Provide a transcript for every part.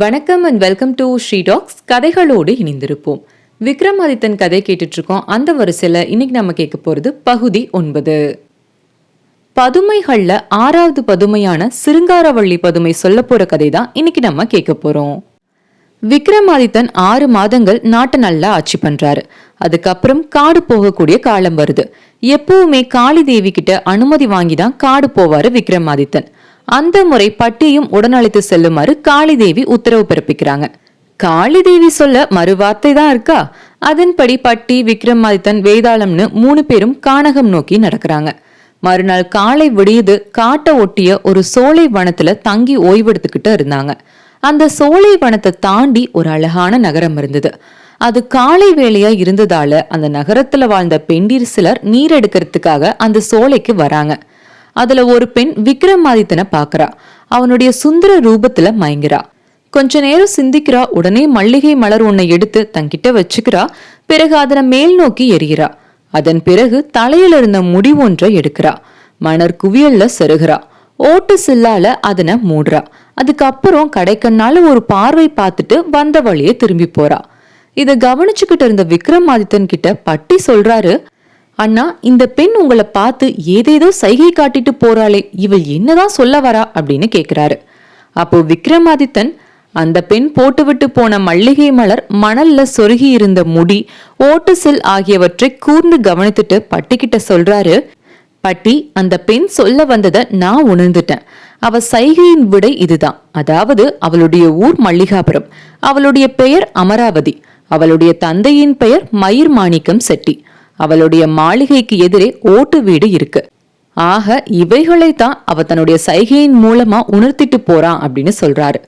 வணக்கம் and welcome to Sri talks கதைகளோடு இணைந்திருப்போம். விக்ரமாதித்தன் கதை கேட்டுட்டு இருக்கோம் அந்த வரிசையில் இன்னைக்கு நம்ம கேட்க போறது பகுதி ஒன்பது. பதுமைகள்ல ஆறாவது பதுமையான சிருங்காரவள்ளி பதுமை சொல்ல போற கதை தான் இன்னைக்கு நம்ம கேட்க போறோம். விக்ரமாதித்தன் ஆறு மாதங்கள் நாட்டை நல்லா ஆட்சி பண்றாரு. அதுக்கப்புறம் காடு போகக்கூடிய காலம் வருது. எப்பவுமே காளி தேவி கிட்ட அனுமதி வாங்கி தான் காடு போவாரு விக்ரமாதித்தன். அந்த முறை பட்டியும் உடனழைத்து செல்லுமாறு காளி தேவி உத்தரவு பிறப்பிக்கிறாங்க. காளி தேவி சொல்ல மறுவார்த்தை தான் இருக்கா? அதன்படி பட்டி விக்ரமாதித்தன் வேதாளம்னு மூணு பேரும் கானகம் நோக்கி நடக்கிறாங்க. மறுநாள் காலை விடியுது காட்டை ஒட்டிய ஒரு சோலை வனத்துல தங்கி ஓய்வெடுத்துக்கிட்டு இருந்தாங்க. அந்த சோலை வனத்தை தாண்டி ஒரு அழகான நகரம் இருந்தது. அது காலை வேலையா இருந்ததால அந்த நகரத்துல வாழ்ந்த பெண்டிர் சிலர் நீர் எடுக்கிறதுக்காக அந்த சோலைக்கு வராங்க. அதுல ஒரு பெண் விக்ரமாதித்தனை பாக்குறா அவனுடைய சுந்தர ரூபத்துல மயங்குறா. கொஞ்ச நேரம் சிந்திக்கிறா. உடனே மல்லிகை மலர் ஒன்னை எடுத்து தங்கிட்ட வச்சுக்கிறா. பிறகு அதனை மேல் நோக்கி எரிகிறா அதன் பிறகு தலையில இருந்த முடி ஒன்றை எடுக்கிறா. மணர் குவியல்ல செருகிறா. ஓட்டு சில்லால அதனை மூடுறா. அதுக்கப்புறம் கடைக்கண்ணால ஒரு பார்வை பார்த்துட்டு வந்த வழியே திரும்பி போறா. இதை கவனிச்சுக்கிட்டு இருந்த விக்ரமாதித்தன் கிட்ட பட்டி சொல்றாரு அண்ணா இந்த பெண் உங்களை பார்த்து ஏதேதோ சைகை காட்டிட்டு போறாளே இவள் என்னதான் சொல்ல வரா அப்படின்னு கேக்குறாரு. அப்போ விக்ரமாதித்தன் அந்த பெண் போட்டுவிட்டு போன மல்லிகை மலர் மணல்ல சொருகி இருந்த முடி ஓட்டு செல் ஆகியவற்றை கூர்ந்து கவனித்துட்டு பட்டிக்கிட்ட சொல்றாரு பட்டி அந்த பெண் சொல்ல வந்ததை நான் உணர்ந்துட்டேன். அவ சைகையின் விடை இதுதான். அதாவது அவளுடைய ஊர் மல்லிகாபுரம். அவளுடைய பெயர் அமராவதி. அவளுடைய தந்தையின் பெயர் மயிர் மாணிக்கம் செட்டி. அவளுடைய மாளிகைக்கு எதிரே ஓட்டு வீடு இருக்கு. ஆக இவைகளைத்தான் அவ தன்னுடைய சைகையின் மூலமா உணர்த்திட்டு போறான் அப்படின்னு சொல்றாரு.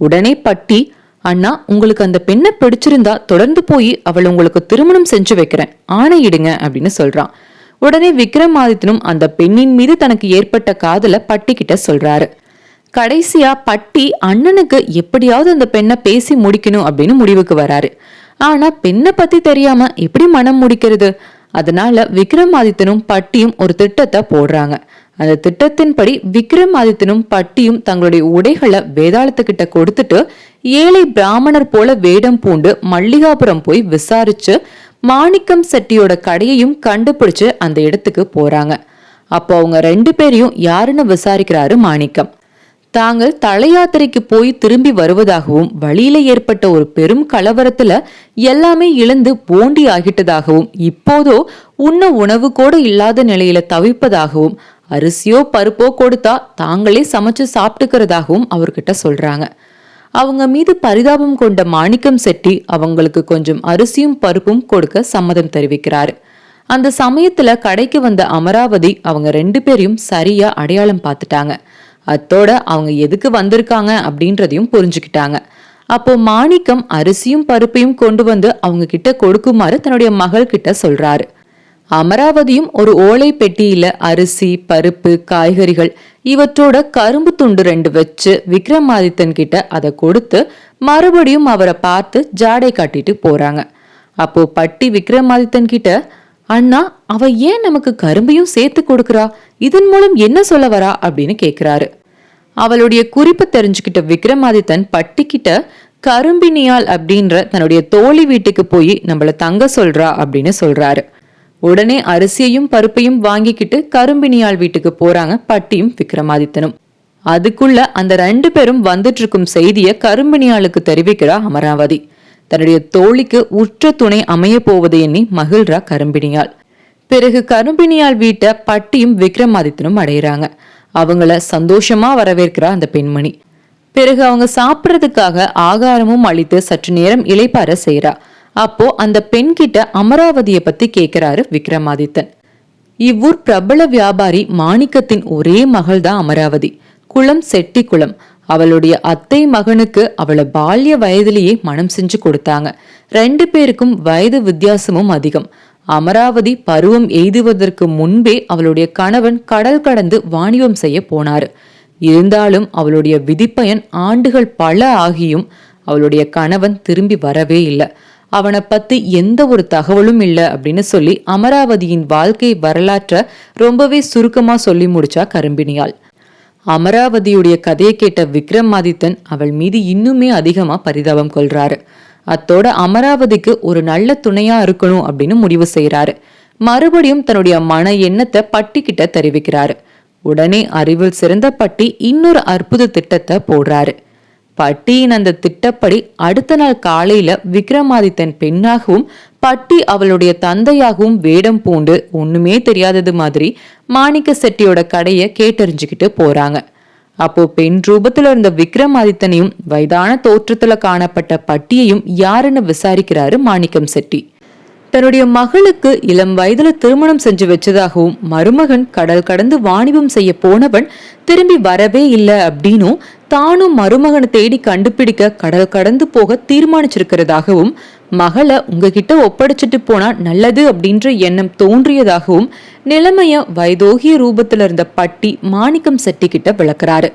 உடனே பட்டி அண்ணா உங்களுக்கு அந்த பெண்ணை பிடிச்சிருந்தா தொடர்ந்து போய் அவள் உங்களுக்கு திருமணம் செஞ்சு வைக்கிறேன். ஆணையிடுங்க அப்படின்னு சொல்றான் உடனே விக்ரமாதித்தனும் அந்த பெண்ணின் மீது தனக்கு ஏற்பட்ட காதல பட்டி கிட்ட சொல்றாரு. கடைசியா பட்டி அண்ணனுக்கு எப்படியாவது அந்த பெண்ணை பேசி முடிக்கணும் அப்படின்னு முடிவுக்கு வராரு. ஆனா பெண்ணை பத்தி தெரியாம எப்படி மனம் முடிக்கிறது? அதனால விக்ரமாதித்தனும் பட்டியும் ஒரு திட்டத்தை போடுறாங்க. அந்த திட்டத்தின்படி விக்ரமாதித்தனும் பட்டியும் தங்களுடைய உடைகளை வேதாளத்துக்கிட்ட கொடுத்துட்டு ஏழை பிராமணர் போல வேடம் பூண்டு மல்லிகாபுரம் போய் விசாரிச்சு மாணிக்கம் செட்டியோட கடையையும் கண்டுபிடிச்சு அந்த இடத்துக்கு போறாங்க. அப்போ அவங்க ரெண்டு பேரையும் யாருன்னு விசாரிக்கிறாரு மாணிக்கம். தாங்கள் தலையாத்திரைக்கு போய் திரும்பி வருவதாகவும் வழியில ஏற்பட்ட ஒரு பெரும் கலவரத்துல எல்லாமே இழந்து போண்டி ஆகிட்டதாகவும் இப்போதோ உண்ண உணவு கூட இல்லாத நிலையில தவிப்பதாகவும் அரிசியோ பருப்போ கொடுத்தா தாங்களே சமைச்சு சாப்பிட்டுக்கிறதாகவும் அவர்கிட்ட சொல்றாங்க. அவங்க மீது பரிதாபம் கொண்ட மாணிக்கம் செட்டி அவங்களுக்கு கொஞ்சம் அரிசியும் பருப்பும் கொடுக்க சம்மதம் தெரிவிக்கிறாரு. அந்த சமயத்துல கடைக்கு வந்த அமராவதி அவங்க ரெண்டு பேரையும் சரியா அடையாளம் பார்த்துட்டாங்க. அத்தோட அவங்க எதுக்கு வந்திருக்காங்க அப்படின்றதையும் புரிஞ்சுக்கிட்டாங்க. அப்போ மாணிக்கம் அரிசியும் பருப்பையும் கொண்டு வந்து அவங்க கிட்ட கொடுக்குமாறு தன்னுடைய மகள் கிட்ட சொல்றாரு. அமராவதியும் ஒரு ஓலை பெட்டியில அரிசி பருப்பு காய்கறிகள் இவற்றோட கரும்பு துண்டு ரெண்டு வச்சு விக்ரமாதித்தன் கிட்ட அதை கொடுத்து மறுபடியும் அவரை பார்த்து ஜாடை காட்டிட்டு போறாங்க. அப்போ பட்டி விக்ரமாதித்தன் கிட்ட அண்ணா அவ ஏன் நமக்கு கரும்பையும் சேர்த்து கொடுக்கறா? இதன் மூலம் என்ன சொல்ல வரா? அப்படின்னு கேக்குறாரு. அவளுடைய குறிப்பு தெரிஞ்சுக்கிட்ட விக்ரமாதித்தன் பட்டிக்கிட்ட கரும்பினியால் அப்படின்ற தன்னுடைய தோழி வீட்டுக்கு போய் நம்மள தங்க சொல்றா அப்படின்னு சொல்றாரு. உடனே அரிசியையும் பருப்பையும் வாங்கிக்கிட்டு கரும்பினியால் வீட்டுக்கு போறாங்க பட்டியும் விக்ரமாதித்தனும். அதுக்குள்ள அந்த ரெண்டு பேரும் வந்துட்டு இருக்கும் செய்திய கரும்பினியாளுக்கு தெரிவிக்கிறா அமராவதி. தன்னுடைய தோழிக்கு உற்ற துணை அமையப் போவது எண்ணி மகிழ்ரா கரும்பினியால் பிறகு கரும்பினியால் வீட்டை பட்டியும் விக்ரமாதித்தனும் அடையிறாங்க. அவங்கள சந்தோஷமா வரவேற்கிறா அந்த பெண்மணி. பிறகு அவங்க சாப்பிட்றதுக்காக ஆகாரமும் அளித்து சற்று நேரம் இலைப்பார செய்கிறா அப்போ அந்த பெண்கிட்ட அமராவதியை பத்தி கேட்கிறாரு விக்ரமாதித்தன். இவ்வூர் பிரபல வியாபாரி மாணிக்கத்தின் ஒரே மகள் தான் அமராவதி. குளம் செட்டி குளம் அவளுடைய அத்தை மகனுக்கு அவளை பால்ய வயதிலேயே மனம் செஞ்சு கொடுத்தாங்க. ரெண்டு பேருக்கும் வயது வித்தியாசமும் அதிகம். அமராவதி பருவம் எய்துவதற்கு முன்பே அவளுடைய கணவன் கடல் கடந்து வாணிபம் செய்ய போனாரு. இருந்தாலும் அவளுடைய விதிப்பயன் ஆண்டுகள் பல ஆகியும் அவளுடைய கணவன் திரும்பி வரவே இல்லை. அவனை பத்தி எந்த ஒரு தகவலும் இல்லை அப்படின்னு சொல்லி அமராவதியின் வாழ்க்கை வரலாற்ற ரொம்பவே சுருக்கமா சொல்லி முடிச்சா கரும்பினியாள் அமராவதியுடைய கதையை கேட்ட விக்ரமாதித்தன் அவள் மீது இன்னுமே அதிகமா பரிதாபம் கொள்றாரு. அத்தோட அமராவதிக்கு ஒரு நல்ல துணையா இருக்கணும் அப்படின்னு முடிவு செய்யறாரு மறுபடியும் தன்னுடைய மன எண்ணத்தை பட்டி கிட்ட தெரிவிக்கிறாரு. உடனே அறிவில் சிறந்த பட்டி இன்னொரு அற்புத திட்டத்தை போடுறாரு. பட்டியின் அந்த திட்டப்படி அடுத்த நாள் காலையில விக்ரமாதித்தன் பெண்ணாகவும் பட்டி அவளுடைய தந்தையாகவும் வேடம் பூண்டு ஒண்ணுமே தெரியாதது மாதிரி மாணிக்க செட்டியோட கடையை கேட்டறிஞ்சுக்கிட்டு போறாங்க. அப்போ பெண் ரூபத்துல இருந்த விக்ரமாதித்தனையும் வயதான தோற்றத்துல காணப்பட்ட பட்டியையும் யாருன்னு விசாரிக்கிறாரு மாணிக்கம் செட்டி. தன்னுடைய மகளுக்கு இளம் வயதுல திருமணம் செஞ்சு வச்சதாகவும் மருமகன் கடல் கடந்து வாணிபம் செய்ய போனவன் திரும்பி வரவே இல்லை அப்படின்னும் தானும் மருமகனை தேடி கண்டுபிடிக்க கடல் கடந்து போக தீர்மானிச்சிருக்கிறதாகவும் மகளை உங்ககிட்ட ஒப்படைச்சிட்டு போனா நல்லது அப்படின்ற எண்ணம் தோன்றியதாகவும் நிலைமைய வைதோகிய ரூபத்துல இருந்த பட்டி மாணிக்கம் செட்டிக்கிட்ட விளக்குறாரு.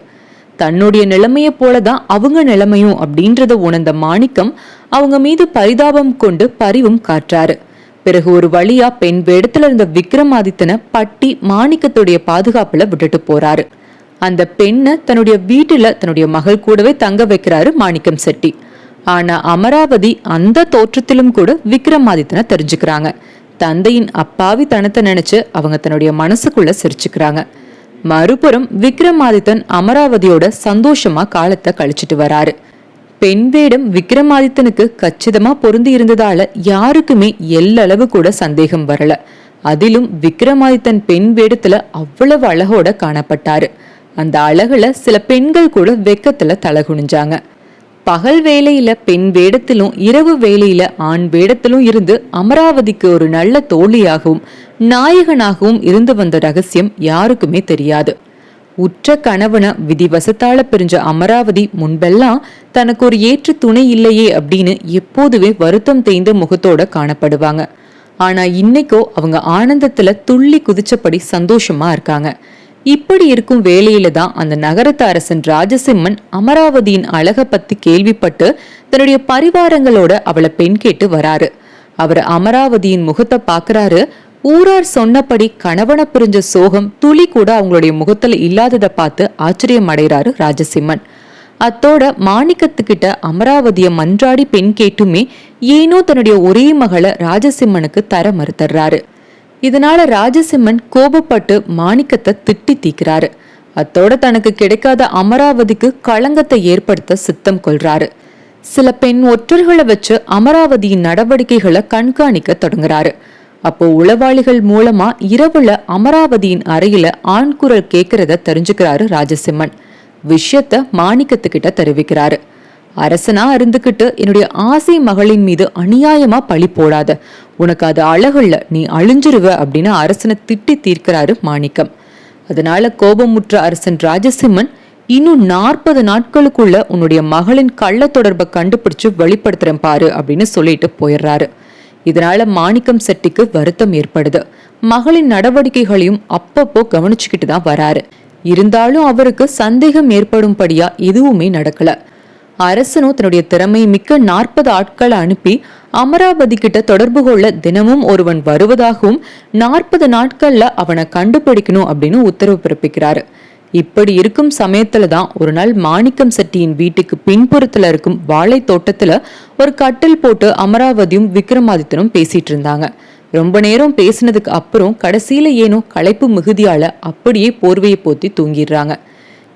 தன்னுடைய நிலைமைய போலதான் அவங்க நிலைமையும் அப்படின்றத உணர்ந்த மாணிக்கம் அவங்க மீது பரிதாபம் கொண்டு பரிவும் காற்றாரு. பிறகு ஒரு வழியா பெண் வேடத்துல இருந்த விக்ரமாதித்தனை பட்டி மாணிக்கத்துடைய பாதுகாப்புல விட்டுட்டு போறாரு. அந்த பெண்ணை தன்னுடைய வீட்டுல தன்னுடைய மகள் கூடவே தங்க வைக்கிறாரு மாணிக்கம் செட்டி. ஆனா அமராவதி அந்த தோற்றத்திலும் கூட விக்ரமாதித்தனை தெரிஞ்சுக்கிறாங்க. தந்தையின் அப்பாவி தனத்தை நினைச்சு அவங்க தன்னுடைய மனசுக்குள்ள சிரிச்சுக்கிறாங்க. மறுபுறம் விக்ரமாதித்தன் அமராவதியோட சந்தோஷமா காலத்தை கழிச்சிட்டு வராரு. பெண் வேடம் விக்ரமாதித்தனுக்கு கச்சிதமா பொருந்தி இருந்ததால யாருக்குமே எல்லளவு கூட சந்தேகம் வரல. அதிலும் விக்ரமாதித்தன் பெண் வேடத்துல அவ்வளவு அழகோட காணப்பட்டாரு. அந்த அழகுல சில பெண்கள் கூட வெக்கத்துல தலகுனிஞ்சாங்க பகல் வேலையில பெண் வேடத்திலும் இரவு வேலையில ஆண் வேடத்திலும் இருந்து அமராவதிக்கு ஒரு நல்ல தோழியாகவும் நாயகனாகவும் இருந்து வந்த ரகசியம் யாருக்குமே தெரியாது. உற்ற கணவன விதிவசத்தால பிரிஞ்ச அமராவதி முன்பெல்லாம் தனக்கு ஒரு ஏற்று துணை இல்லையே அப்படின்னு எப்போதுமே வருத்தம் தேய்ந்த முகத்தோட காணப்படுவாங்க. ஆனா இன்னைக்கோ அவங்க ஆனந்தத்துல துள்ளி குதிச்சபடி சந்தோஷமா இருக்காங்க. இப்படி இருக்கும் வேலையில தான் அந்த நகரத்து அரசன் ராஜசிம்மன் அமராவதியின் அழக பத்தி கேள்விப்பட்டு தன்னுடைய பரிவாரங்களோட அவளை பெண் கேட்டு வராரு. அவர் அமராவதியின் முகத்தை பாக்குறாரு ஊரார் சொன்னபடி கணவனை பிரிஞ்ச சோகம் துளி கூட அவங்களுடைய முகத்துல இல்லாததை பார்த்து ஆச்சரியம் அடைகிறாரு ராஜசிம்மன். அத்தோட மாணிக்கத்துக்கிட்ட அமராவதிய மன்றாடி பெண் கேட்டுமே ஏனோ தன்னுடைய ஒரே மகளை ராஜசிம்மனுக்கு தர மறுத்தர்றாரு இதனால ராஜசிம்மன் கோபப்பட்டு மாணிக்கத்தை திட்டி தீக்கிறாரு. அத்தோட தனக்கு கிடைக்காத அமராவதிக்கு களங்கத்தை ஏற்படுத்த சித்தம் கொள்றாரு. சில பெண் ஒற்றர்களை வச்சு அமராவதியின் நடவடிக்கைகளை கண்காணிக்க தொடங்குறாரு. அப்போ உளவாளிகள் மூலமா இரவுல அமராவதியின் அறையில ஆண் குரல் கேட்கறத தெரிஞ்சுக்கிறாரு ராஜசிம்மன். விஷயத்த மாணிக்கத்துக்கிட்ட தெரிவிக்கிறாரு. அரசனா இருந்துகிட்டு என்னுடைய ஆசை மகளின் மீது அநியாயமா பழி போடாத. உனக்கு அது அழகுல்ல நீ அழிஞ்சிருவ அப்படின்னு அரசனை திட்டி தீர்க்கிறாரு மாணிக்கம். அதனால கோபமுற்ற அரசன் ராஜசிம்மன் இன்னும் நாற்பது நாட்களுக்குள்ள உன்னுடைய மகளின் கள்ள தொடர்பை கண்டுபிடிச்சு வெளிப்படுத்துறேன் பாரு அப்படின்னு சொல்லிட்டு போயிடுறாரு. இதனால மாணிக்கம் செட்டிக்கு வருத்தம் ஏற்படுது. மகளின் நடவடிக்கைகளையும் அப்பப்போ கவனிச்சுக்கிட்டு தான் வராரு. இருந்தாலும் அவருக்கு சந்தேகம் ஏற்படும்படியா எதுவுமே நடக்கல. அரசனும் தன்னுடைய திறமை மிக்க நாற்பது ஆட்களை அனுப்பி அமராவதி கிட்ட தொடர்பு கொள்ள தினமும் ஒருவன் வருவதாகவும் நாற்பது நாட்கள்ல அவனை கண்டுபிடிக்கணும் அப்படின்னு உத்தரவு பிறப்பிக்கிறாரு. இப்படி இருக்கும் சமயத்துல தான் ஒரு நாள் மாணிக்கம் செட்டியின் வீட்டுக்கு பின்புறத்துல இருக்கும் வாழை தோட்டத்துல ஒரு கட்டில் போட்டு அமராவதியும் விக்ரமாதித்தனும் பேசிட்டு இருந்தாங்க. ரொம்ப நேரம் பேசினதுக்கு அப்புறம் கடைசியில ஏனோ களைப்பு மிகுதியால அப்படியே போர்வையை போத்தி தூங்கிடுறாங்க.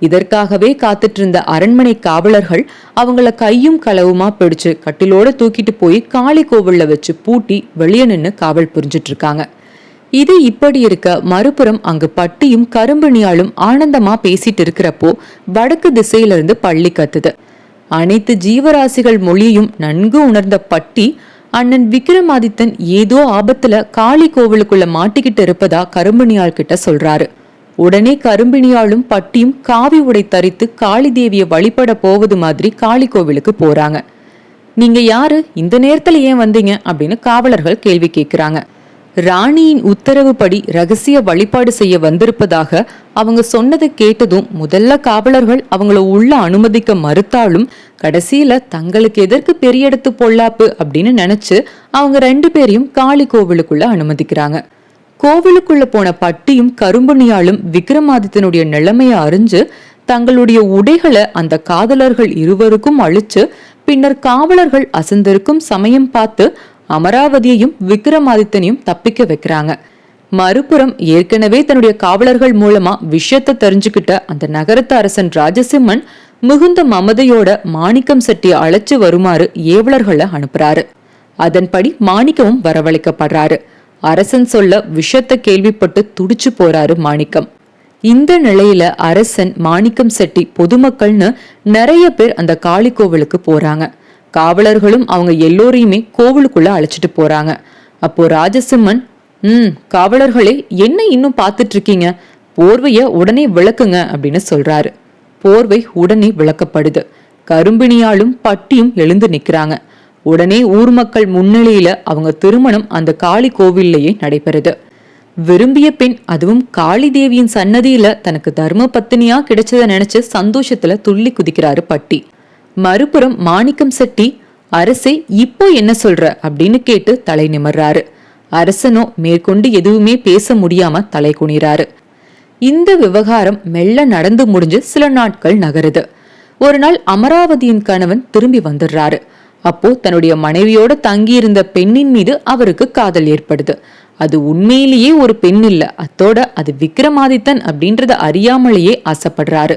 இதற்காகவே காத்துட்டு இருந்த அரண்மனை காவலர்கள் அவங்கள கையும் களவுமா பிடிச்சு கட்டிலோட தூக்கிட்டு போய் காளி கோவில்ல வச்சு பூட்டி வெளியே நின்று காவல் புரிஞ்சிட்டு இருக்காங்க இது இப்படி இருக்க மறுபுறம் அங்கு பட்டியும் கரும்பிணியாலும் ஆனந்தமா பேசிட்டு இருக்கிறப்போ வடக்கு திசையிலிருந்து இருந்து பள்ளி கத்துது. அனைத்து ஜீவராசிகள் மொழியும் நன்கு உணர்ந்த பட்டி அண்ணன் விக்ரமாதித்தன் ஏதோ ஆபத்துல காளி கோவிலுக்குள்ள மாட்டிக்கிட்டு இருப்பதா கரும்பிணியாள் கிட்ட சொல்றாரு. உடனே கரும்பிணியாலும் பட்டியும் காவி உடை தரித்து காளி தேவியை வழிபட போவது மாதிரி காளி கோவிலுக்கு போறாங்க. நீங்க யாரு? இந்த நேரத்துல ஏன் வந்தீங்க? அப்படின்னு காவலர்கள் கேள்வி கேட்கிறாங்க ராணியின் உத்தரவுப்படி ரகசிய வழிபாடு செய்ய வந்திருப்பதாக அவங்க சொன்னதை கேட்டதும் முதல்ல காவலர்கள் அவங்கள உள்ள அனுமதிக்க மறுத்தாலும் கடைசியில தங்களுக்கு எதற்கு பெரிய இடத்து பொல்லாப்பு அப்படின்னு நினைச்சு அவங்க ரெண்டு பேரையும் காளி கோவிலுக்குள்ள அனுமதிக்கிறாங்க. கோவிலுக்குள்ள போன பட்டியும் கரும்புணியாலும் விக்ரமாதித்தனுடைய நிலைமையை அறிஞ்சு தங்களுடைய உடைகளை அந்த காதலர்கள் இருவருக்கும் அழிச்சு பின்னர் காவலர்கள் அசந்திருக்கும் சமயம் பார்த்து அமராவதியையும் விக்ரமாதித்தனையும் தப்பிக்க வைக்கிறாங்க. மறுபுறம் ஏற்கனவே தன்னுடைய காவலர்கள் மூலமா விஷயத்தை தெரிஞ்சுக்கிட்ட அந்த நகரத்து அரசன் ராஜசிம்மன் மிகுந்த மமதையோட மாணிக்கம் செட்டியை அழைச்சு வருமாறு ஏவலர்களை அனுப்புறாரு. அதன்படி மாணிக்கமும் வரவழைக்கப்படுறாரு. அரசன் சொல்ல விஷத்தை கேள்விப்பட்டு துடிச்சு போறாரு மாணிக்கம். இந்த நிலையில அரசன் மாணிக்கம் செட்டி பொதுமக்கள்னு நிறைய பேர் அந்த காளி கோவிலுக்கு போறாங்க. காவலர்களும் அவங்க எல்லோரையுமே கோவிலுக்குள்ள அழைச்சிட்டு போறாங்க. அப்போ ராஜசிம்மன் ம் காவலர்களே என்ன இன்னும் பார்த்துட்டு இருக்கீங்க போர்வைய உடனே விளக்குங்க அப்படின்னு சொல்றாரு. போர்வை உடனே விளக்கப்படுது. கரும்பினியாலும் பட்டியும் எழுந்து நிக்கிறாங்க. உடனே ஊர் மக்கள் முன்னிலையில அவங்க திருமணம் அந்த காளி கோவில்லையே நடைபெறுது. விரும்பிய பெண் அதுவும் காளி தேவியின் சன்னதியில தனக்கு தர்ம பத்தினியா கிடைச்சத நினைச்சு சந்தோஷத்துல துள்ளி குதிக்கிறாரு பட்டி. மறுபுறம் மாணிக்கம் செட்டி அரசே இப்போ என்ன சொல்ற? அப்படின்னு கேட்டு தலை நிமர்றாரு. அரசனோ மேற்கொண்டு எதுவுமே பேச முடியாம தலை குனிறாரு. இந்த விவகாரம் மெல்ல நடந்து முடிஞ்சு சில நாட்கள் நகருது. ஒரு நாள் அமராவதியின் கணவன் திரும்பி வந்துடுறாரு. அப்போ தன்னுடைய மனைவியோட தங்கியிருந்த பெண்ணின் மீது அவருக்கு காதல் ஏற்படுது. அது உண்மையிலேயே ஒரு பெண் இல்ல அத்தோட அது விக்ரமாதித்தன் அப்படின்றத அறியாமலேயே ஆசைப்படுறாரு.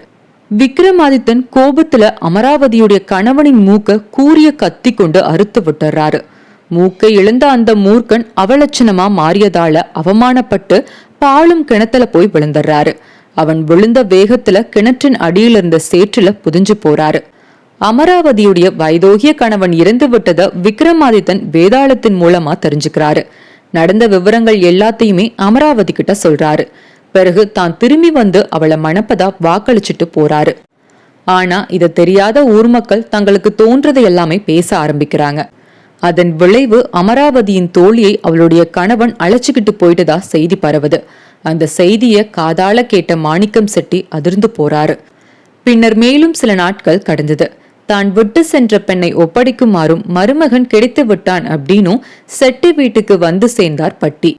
விக்ரமாதித்தன் கோபத்துல அமராவதியுடைய கணவனின் மூக்க கூறிய கத்தி கொண்டு அறுத்து விட்டுறாரு. மூக்கை இழந்த அந்த மூர்க்கன் அவலட்சணமா மாறியதால அவமானப்பட்டு பாலும் கிணத்துல போய் விழுந்துடுறாரு. அவன் விழுந்த வேகத்துல கிணற்றின் அடியில் இருந்த சேற்றுல புதிஞ்சு போறாரு. அமராவதியுடைய வைதோகிய கணவன் இறந்து விட்டத விக்ரமாதித்தன் வேதாளத்தின் மூலமா தெரிஞ்சுக்கிறாரு. நடந்த விவரங்கள் எல்லாத்தையுமே அமராவதி கிட்ட சொல்றாரு. பிறகு தான் திரும்பி வந்து அவளை மணப்பதா வாக்களிச்சுட்டு போறாரு. ஆனா இத தெரியாத ஊர் மக்கள் தங்களுக்கு தோன்றதை எல்லாமே பேச ஆரம்பிக்கிறாங்க. அதன் விளைவு அமராவதியின் தோழியை அவளுடைய கணவன் அழைச்சுக்கிட்டு போயிட்டதா செய்தி பரவுது. அந்த செய்திய காதால கேட்ட மாணிக்கம் செட்டி அதிர்ந்து போறாரு. பின்னர் மேலும் சில நாட்கள் கடந்தது. தான் விட்டு சென்ற பெண்ணை ஒப்படைக்குமாறும் மருமகன் கிடைத்து விட்டான் அப்படின்னும் செட்டி வீட்டுக்கு வந்து சேர்ந்தார் பட்டி.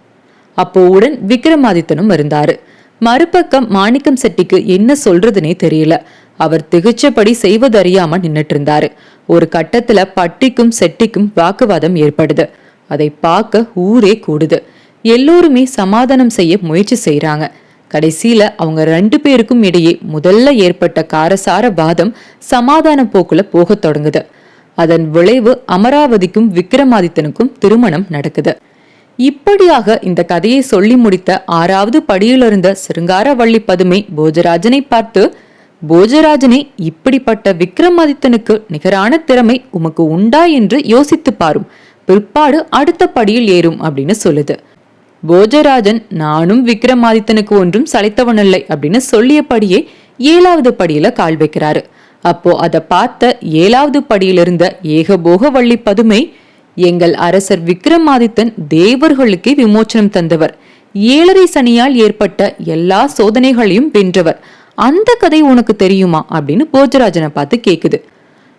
அப்போ உடன் விக்ரமாதித்தனும் இருந்தாரு. மறுபக்கம் மாணிக்கம் செட்டிக்கு என்ன சொல்றதுனே தெரியல. அவர் திகச்சபடி செய்வதறியாம நின்னுட்டு இருந்தாரு ஒரு கட்டத்துல பட்டிக்கும் செட்டிக்கும் வாக்குவாதம் ஏற்படுது. அதை பார்க்க ஊரே கூடுது. எல்லோருமே சமாதானம் செய்ய முயற்சி செய்யறாங்க கடைசியில அவங்க ரெண்டு பேருக்கும் இடையே முதல்ல ஏற்பட்ட காரசார வாதம் சமாதான போக்குல போகத் தொடங்குது. அதன் விளைவு அமராவதிக்கும் விக்ரமாதித்தனுக்கும் திருமணம் நடக்குது. இப்படியாக இந்த கதையை சொல்லி முடித்த ஆறாவது படியிலிருந்த சிருங்காரவள்ளி பதுமை போஜராஜனை பார்த்து போஜராஜனே இப்படிப்பட்ட விக்ரமாதித்தனுக்கு நிகரான திறமை உமக்கு உண்டா? என்று யோசித்து பாரும். பிற்பாடு அடுத்த படியில் ஏறும் அப்படின்னு சொல்லுது. போஜராஜன் நானும் விக்ரமாதித்தனுக்கு ஒன்றும் சளைத்தவனில்லை அப்படின்னு சொல்லியபடியே ஏழாவது படியில கால் வைக்கிறாரு. அப்போ அதை பார்த்த ஏழாவது படியிலிருந்த ஏகபோக வள்ளி பதுமை எங்கள் அரசர் விக்ரமாதித்தன் தேவர்களுக்கே விமோச்சனம் தந்தவர். ஏழரை சனியால் ஏற்பட்ட எல்லா சோதனைகளையும் வென்றவர். அந்த கதை உனக்கு தெரியுமா? அப்படின்னு போஜராஜனை பார்த்து கேக்குது.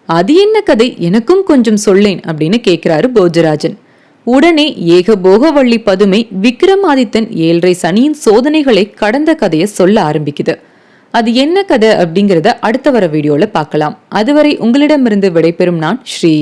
அது என்ன கதை? எனக்கும் கொஞ்சம் சொல்லேன் அப்படின்னு கேட்கிறாரு போஜராஜன். உடனே ஏகபோகவள்ளி பதுமை விக்ரமாதித்தன் ஏழரை சனியின் சோதனைகளை கடந்த கதையை சொல்ல ஆரம்பிக்குது. அது என்ன கதை அப்படிங்கிறத அடுத்த வர வீடியோல பார்க்கலாம். அதுவரை உங்களிடமிருந்து விடைபெறும் நான் ஸ்ரீ